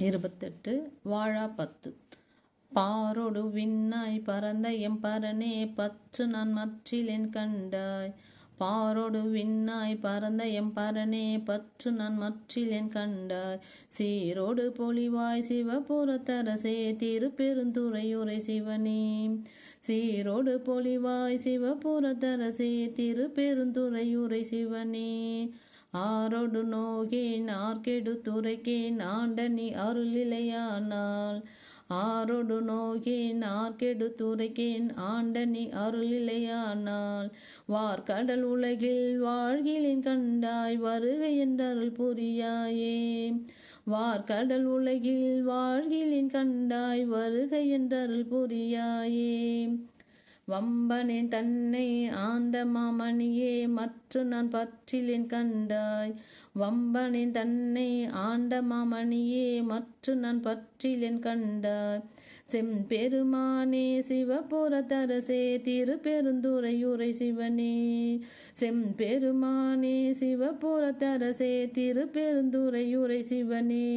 இருபத்தெட்டு வாழா பத்து. பாரோடு விண்ணாய் பறந்த எம் பரனே பற்று நான் மற்றிலேன் கண்டாய். பாரோடு விண்ணாய் பறந்த எம் பரனே பற்று நான் மற்றிலேன் கண்டாய். சீரோடு பொலிவாய் சிவபுரத்தரசே திருப்பெருந்துறையுரை சிவனே. சீரோடு பொலிவாய் சிவபுரத்தரசே திருப்பெருந்துறையுரை சிவனே. ஆரோடு நோகேன் ஆர்கெடு துறைக்கேன் ஆண்டனி அருளிலையானால். ஆரோடு நோகேன் ஆர்கெடு துறைக்கேன் ஆண்டனி அருளிலையானால். வார்கடல் உலகில் வாழ்கிலின் கண்டாய் வருகை என்றருள் புரியாயே. வார்கடல் உலகில் வாழ்கிலின் கண்டாய் வருகை என்றருள் புரியாயே. வம்பனேன் தன்னை ஆந்த மாமணியே மற்ற நான் பற்றிலேன் கண்டாய். வம்பனேன் தன்னை ஆண்ட மாமணியே மற்ற நான் பற்றிலேன் கண்டாய். செம்பெருமானே சிவபுரத்தரசே திருப்பெருந்துரையுரை சிவனே. செம்பெருமானே சிவபுரத்தரசே திருப்பெருந்துரையுரை சிவனே.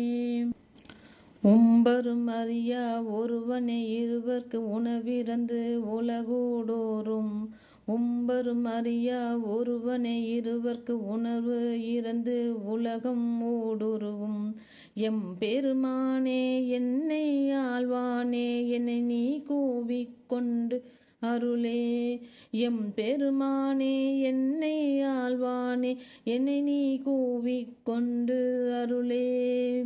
உம்பரும் அறியா ஒருவனே இருவர்க்கு உணவிறந்து உலகோடோறும் உம்பரும் அறியா ஒருவனே இருவர்க்கு உணர்வு இறந்து உலகம் ஊடுருவும். எம் பெருமானே என்னை ஆழ்வானே என்னை நீ கூவிக்கொண்டு அருளே. எம் பெருமானே என்னை ஆழ்வானே என்னை நீ கூவிக்கொண்டு அருளே.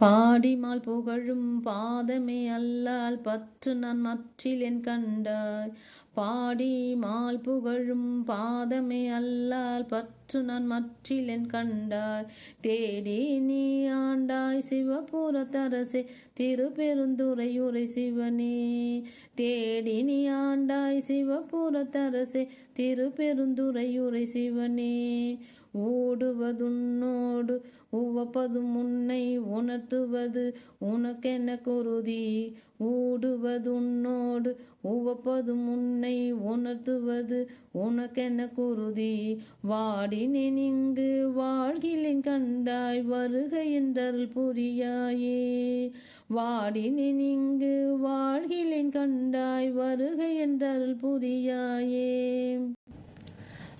பாடிமால் புகழும் பாதமே அல்லால் பற்று நான் மற்றிலேன் கண்டாய். பாடிமால் புகழும் பாதமே அல்லால் பற்று நான் மற்றிலேன் கண்டாய். தேடி நீ ஆண்டாய் சிவபுரத்தரசே திருப்பெருந்துறையுரை சிவனே. தேடி நீ ஆண்டாய் சிவபுரத்தரசே திருப்பெருந்துறையுரை சிவனே. ஓடுவதுன்னோடு உவப்பது முன்னை உணர்த்துவது உனக்கென குருதி. ஓடுவதுன்னோடு உவப்பது முன்னை உணர்த்துவது உனக்கென குருதி. வாடினேன் இங்கு வாழ்கிலேன் கண்டாய் வருக என்றருள் புரியாயே. வாடினேன் இங்கு வாழ்கிலேன் கண்டாய் வருக என்றருள் புரியாயே.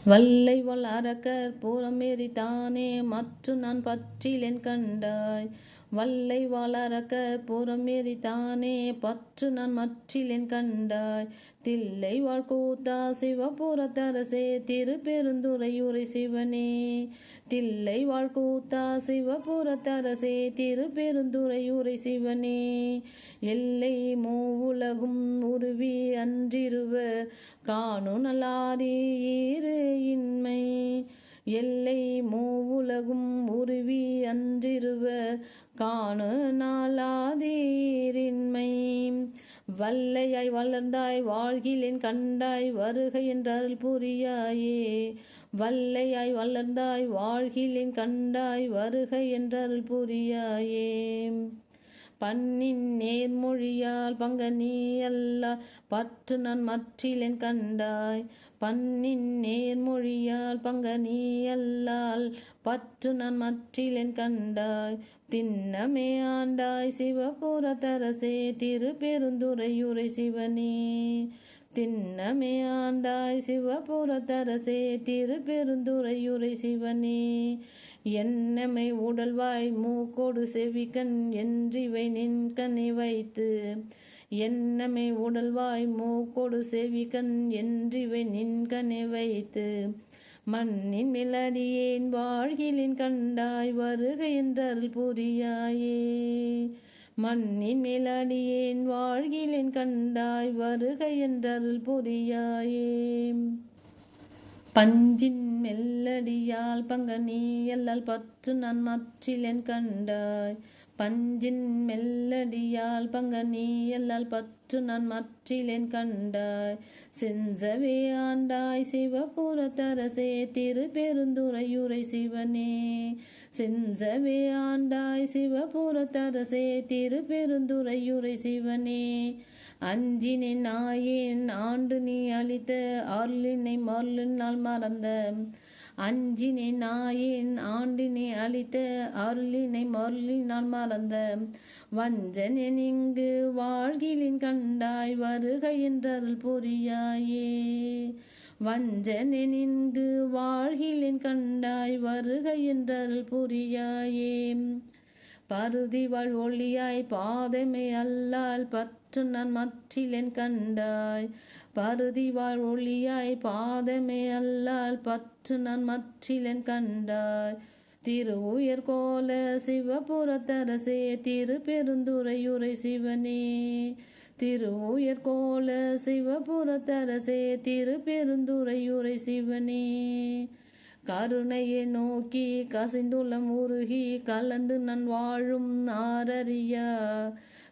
வல்லை வல் அரக்கர் புறமேறி தானே நான் பற்றிலேன் கண்டாய். வல்லை வளரக்க புறமேறி தானே பற்று நான் மற்றிலேன் கண்டாய். தில்லை வாழ்கூத்தா சிவபுரத்தரசே திருப்பெருந்துறையுரை சிவனே. தில்லை வாழ்கூத்தா சிவபுரத்தரசே திருப்பெருந்துறையுரை சிவனே. எல்லை மூவுலகும் உருவி அன்றிருவர் காணு நல்லாதி இன்மை. எல்லை மூவுலகும் உருவி அன்றிருவர் காணு நாளாதீரின்மை வல்லையாய் வளர்ந்தாய் வாழ்கிலேன் கண்டாய் வருக என்றருள் புரியாயே. வல்லையாய் வளர்ந்தாய் வாழ்கிலேன் கண்டாய் வருக என்றருள் புரியாயே. பண்ணின் நேர்மொழியால் பங்க நீ அல்ல பற்று நான் மற்றிலேன் கண்டாய். பண்ணின் நேர்மொழியால் பங்க நீ அல்லால் பற்று நான் மற்றிலேன் கண்டாய். திண்ணமே ஆண்டாய் சிவபுரத்தரசே திருப்பெருந்துறையுரை சிவனே. திண்ணமே ஆண்டாய் சிவபுரத்தரசே திருப்பெருந்துறையுரை சிவனே. என்னமை உடல்வாய் மூக்கோடு செவிக்கண் என்றிவை நின்கண்ணி வைத்து என்னமை உடல்வாய் மூக்கோடு செவிக்கண் என்றிவை நின்கண்ணி வைத்து மண்ணின் மிலடியேன் வாழ்கிலின் கண்டாய் வருக என்றருள் புரியாயே. மண்ணின் மேலடியேன் வாழ்கிலேன் கண்டாய் வருகை என்றருள் புரியாயே. பஞ்சின் மெல்லடியால் பங்க நீ எல்லால் பற்று நான் மற்றிலேன் கண்டாய். பஞ்சின் மெல்லடியால் பங்க நீ எல்லால் பற்று நான் மற்றிலேன் கண்டாய். செஞ்சவே ஆண்டாய். சிவபுரத்தரசே திருப்பெருந்துறையுரை சிவனே. செஞ்சவே ஆண்டாய். சிவபுரத்தரசே திருப்பெருந்துறையுரை சிவனே. அஞ்சினை நாயேன் ஆண்டு நீ அளித்த அருளினை மருளினால் மறந்த. அஞ்சினை நாயின் ஆண்டினை அழித்த அருளினை மருளி நான் மறந்த. வஞ்சனேன் இங்கு வாழ்கிலின் கண்டாய் வருக என்றருள் புரியாயே. வஞ்சனேன் இங்கு வாழ்கிலின் கண்டாய் வருக என்றருள் புரியாயே. பருதி வாழ் ஒளியாய் பாதமே அல்லால் பத் பற்று நான் மற்றிலென் கண்டாய். பருதி வாழ் ஒளியாய் பாதமே அல்லால் பற்று நான் மற்றிலென் கண்டாய். திரு உயர் கோல சிவபுரத்தரசே திரு பெருந்துரையுரை சிவனே. திரு உயர் கோல சிவபுரத்தரசே திரு பெருந்துரையுரை சிவனே. கருணையை நோக்கி கசிந்துள்ளம் உருகி கலந்து நான் வாழும் ஆரறியா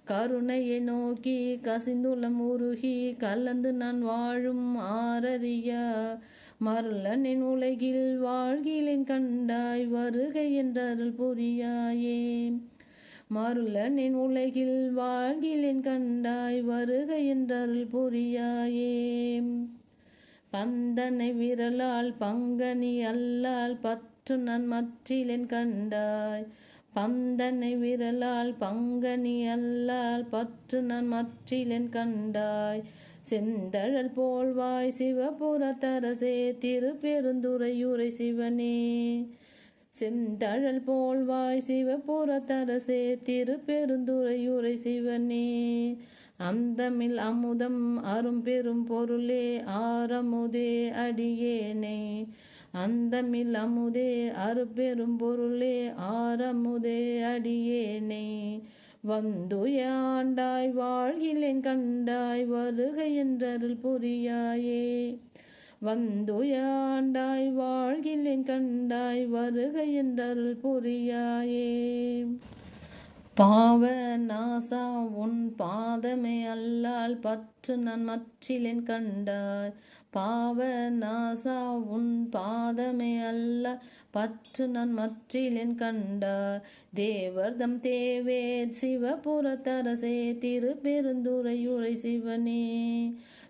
கருணையை நோக்கி கசிந்துளம் உருகி கலந்து நான் வாழும் ஆரறியா மருளனின் உலகில் வாழ்கிலேன் கண்டாய் வருகை என்றருள் புரியாயே. மருளனின் உலகில் வாழ்கிலேன் கண்டாய் வருகை என்றருள் புரியாயே. பந்தனை விரலால் பங்கனி அல்லால் பற்று நான் மற்றிலேன் கண்டாய் பந்தனை விரலால் பங்கனி அல்லால் பற்று நான் மற்றிலன் கண்டாய். செந்தழல் போல்வாய் சிவபுரத்தரசே திருப்பெருந்துரையுரை சிவனே. செந்தழல் போல்வாய் சிவபுரத்தரசே திருப்பெருந்துரையுரை சிவனே. அந்தமில் அமுதம் அரும் பெரும் பொருளே ஆரமுதே அடியேனே. அந்தமில் அமுதே அருப்பெரும் பொருளே ஆரமுதே அடியேனே. வந்துயாண்டாய் வாழ்கிலேன் கண்டாய் வருகை என்றருள் புரியாயே. வந்துயாண்டாய் வாழ்கிலேன் கண்டாய் வருகை என்றருள் புரியாயே. பாவ நாசா உன் பாதமே அல்லால் பற்று நான் மற்றிலேன் கண்டாய் பாவ நாசா உன் பாதமே அல்ல. பற்று நான் மற்றிலேன் கண்டாய் தேவர்தம் தேவே. சிவபுரத்தரசே திருப்பெருந்துரையுரை சிவனே.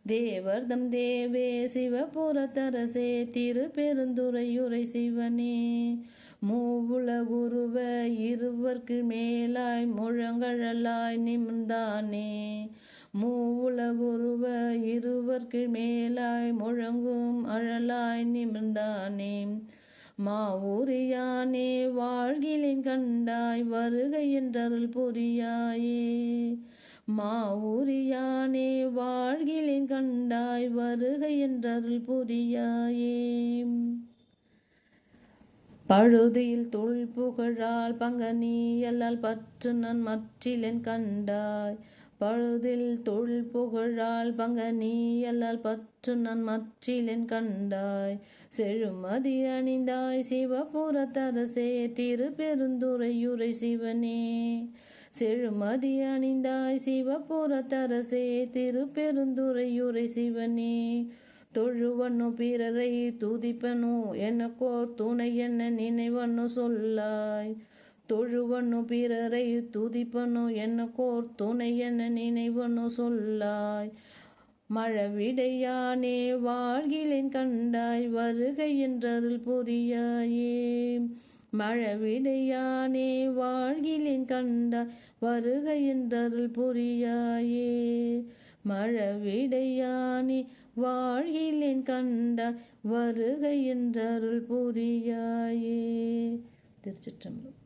தேவர்தம் தேவே சிவபுரத்தரசே திருப்பெருந்துரையுரை சிவனே. மூவுல குருவ இருவர்க்கு மேலாய் முழங்கழலாய் நிமிர்ந்தானே. மூவுலகுருவ இருவர்க்கு மேலாய் முழங்கும் அழலாய் நிமிர்ந்தானே. மாவூரியானே வாழ்கிலின் கண்டாய் வருகை என்றருள் புரியாயே. மாவூரியானே வாழ்கிலின் கண்டாய் வருகை என்றருள் புரியாயே. பழுதியில் தொல் புகழால் பங்கனியல்லால் பற்று நான் மற்றிலென் கண்டாய் பழுதில் தொழில் புகழால் பங்க நீயல்லால் பற்று நான் மற்றிலென் கண்டாய். செழுமதி அணிந்தாய் சிவபுரத்தரசே திருப்பெருந்துரையுரை சிவனே. செழுமதி அணிந்தாய் சிவபுரத்தரசே திருப்பெருந்துரையுரை சிவனே. தொழுவனோ பிறரை துதிப்பனோ எனக்கோர் துணை என்ன நினைவனோ சொல்லாய். தொழுவனோ பிறரை துதிப்பனோ கோர் துணை என்ன நினைவனோ சொல்லாய். மழவிடையானே வாழ்கிலேன் கண்டாய் வருகை என்றருள் புரியாயே. மழவிடையானே வாழ்கிலேன் கண்டாய் வருகை என்றருள் புரியாயே. மழவிடையானே வாழ்கிலேன் கண்டாய் வருகை என்றருள் புரியாயே. திருச்சிற்றம்பலம்.